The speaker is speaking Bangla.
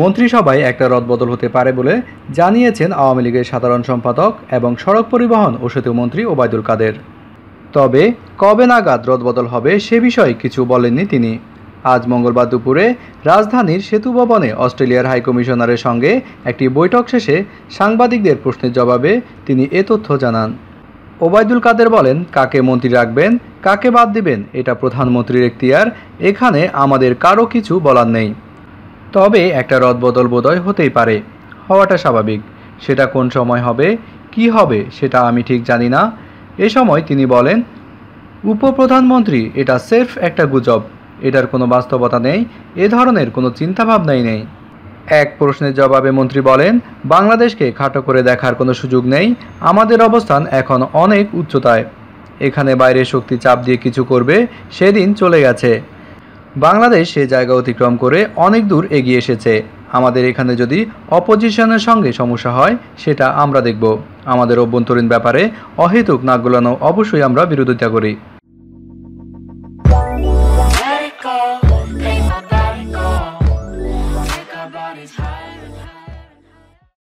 মন্ত্রিসভায় একটা রদবদল হতে পারে বলে জানিয়েছেন আওয়ামী লীগের সাধারণ সম্পাদক এবং সড়ক পরিবহন ও সেতু মন্ত্রী ওবায়দুল কাদের। তবে কবে নাগাদ রদবদল হবে সে বিষয়ে কিছু বলেননি তিনি। আজ মঙ্গলবার দুপুরে রাজধানীর সেতু ভবনে অস্ট্রেলিয়ার হাইকমিশনারের সঙ্গে একটি বৈঠক শেষে সাংবাদিকদের প্রশ্নের জবাবে তিনি এ তথ্য জানান। ওবায়দুল কাদের বলেন, কাকে মন্ত্রী রাখবেন, কাকে বাদ দিবেন, এটা প্রধানমন্ত্রীর এখতিয়ার। এখানে আমাদের কারও কিছু বলার নেই। তবে একটা রদবদল বোধহয় হতেই পারে। হওয়াটা স্বাভাবিক। সেটা কোন সময় হবে, কি হবে, সেটা আমি ঠিক জানি না। এ সময় তিনি বলেন, উপপ্রধানমন্ত্রী, এটা সেফ একটা গুজব। এটার কোনো বাস্তবতা নেই। এ ধরনের কোনো চিন্তাভাবনাই নেই। এক প্রশ্নের জবাবে মন্ত্রী বলেন, বাংলাদেশকে খাটো করে দেখার কোনো সুযোগ নেই, আমাদের অবস্থান এখন অনেক উচ্চতায়। এখানে বাইরে শক্তি চাপ দিয়ে কিছু করবে, সেদিন চলে গেছে। বাংলাদেশ সে জায়গা অতিক্রম করে অনেক দূর এগিয়ে এসেছে। আমাদের এখানে যদি অপোজিশনের সঙ্গে সমস্যা হয়, সেটা আমরা দেখব। আমাদের অভ্যন্তরীণ ব্যাপারে অহেতুক নাক গোলানো অবশ্যই আমরা বিরোধিতা করি। always high.